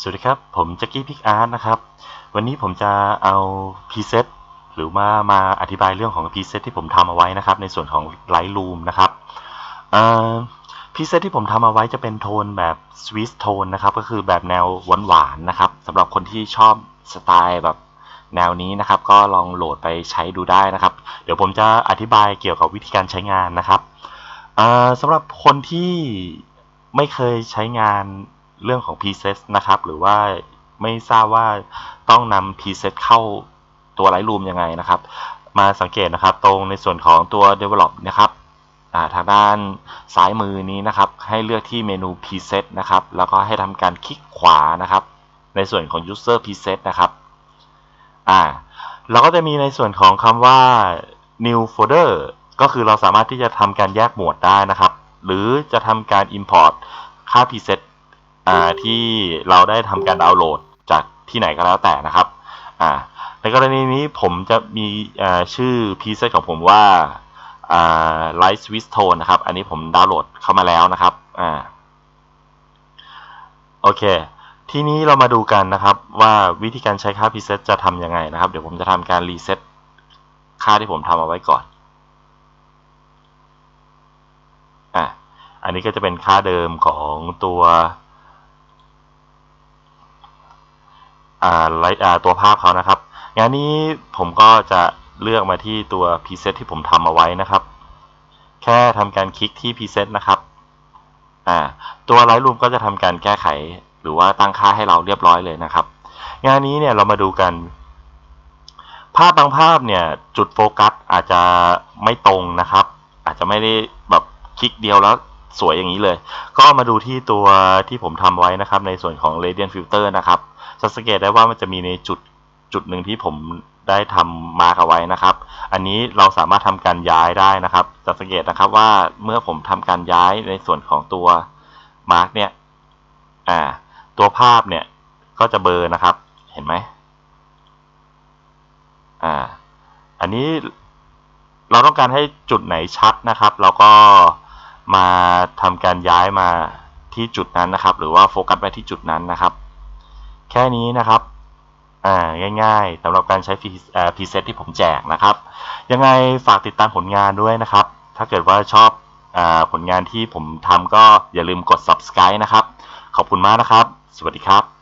สวัสดีครับ ผมแจ็คกี้พิกอาร์ตนะครับ วันนี้ผมจะเอาพรีเซตหรือมามาอธิบายเรื่องของพรีเซตที่ผมทำเอาไว้นะครับ ในส่วนของ Lightroom นะครับพรีเซตที่ผมทำเอาไว้จะเป็นโทนแบบ Swiss Tone นะครับ ก็คือแบบแนวหวานๆนะครับสำหรับคนที่ชอบสไตล์แบบแนวนี้นะครับ ก็ลองโหลดไปใช้ดูได้นะครับ เดี๋ยวผมจะอธิบายเกี่ยวกับวิธีการใช้งานนะครับสำหรับคนที่ไม่เคยใช้งาน เรื่องของ preset นะครับ หรือว่าไม่ทราบว่าต้องนำ preset เข้าตัว Lightroom ยังไงนะครับ มาสังเกตนะครับตรงในส่วนของตัว develop นะครับทางด้านซ้ายมือนี้นะครับ ให้เลือกที่เมนู preset นะครับ แล้วก็ให้ทำการคลิกขวานะครับ ในส่วนของ user preset นะครับอ่าเราก็จะมีในส่วนของคำว่า new folder ก็คือเราสามารถที่จะทำการแยกหมวดได้นะครับ หรือจะทำการ import ค่า preset ที่เราได้ทำการดาวน์โหลดจากที่ไหนก็แล้วแต่นะครับในกรณีนี้ผมจะมีชื่อ preset ของผมว่า Light Swiss Tone นะครับ อันนี้ผมดาวน์โหลดเข้ามาแล้วนะครับโอเค ทีนี้เรามาดูกันนะครับว่าวิธีการใช้ค่า preset จะทำยังไงนะครับ เดี๋ยวผมจะทำการรีเซ็ตค่าที่ผมทำเอาไว้ก่อนอะอันนี้ก็จะเป็นค่าเดิมของตัว ไลท์ตัวภาพเขานะครับ งานนี้ผมก็จะเลือกมาที่ตัว preset ที่ผมทำเอาไว้นะครับ แค่ทำการคลิกที่ preset นะครับตัว Lightroom ก็จะทำการแก้ไข หรือว่าตั้งค่าให้เราเรียบร้อยเลยนะครับ งานนี้เนี่ยเรามาดูกัน ภาพบางภาพเนี่ยจุดโฟกัสอาจจะไม่ตรงนะครับ อาจจะไม่ได้แบบคลิกเดียวแล้วสวยอย่างนี้เลย ก็มาดูที่ตัวที่ผมทำไว้นะครับ ในส่วนของ Radiant Filter นะครับ จะสังเกตได้ว่ามันจะมีในจุดจุดหนึ่งที่ผมได้ทำมาร์กเอาไว้นะครับ อันนี้เราสามารถทำการย้ายได้นะครับ จะสังเกตนะครับว่าเมื่อผมทำการย้ายในส่วนของตัวมาร์กเนี่ย อ่า ตัวภาพเนี่ยก็จะเบอร์นะครับ เห็นไหมอ่า อันนี้เราต้องการให้จุดไหนชัดนะครับ เราก็มาทำการย้ายมาที่จุดนั้นนะครับ หรือว่าโฟกัสไปที่จุดนั้นนะครับ แค่นี้นะครับ อ่า ง่ายๆสำหรับการใช้พรีเซตที่ผมแจกนะครับ ยังไงฝากติดตามผลงานด้วยนะครับ ถ้าเกิดว่าชอบอผลงานที่ผมทำก็อย่าลืมกด subscribe นะครับ ขอบคุณมากนะครับ สวัสดีครับ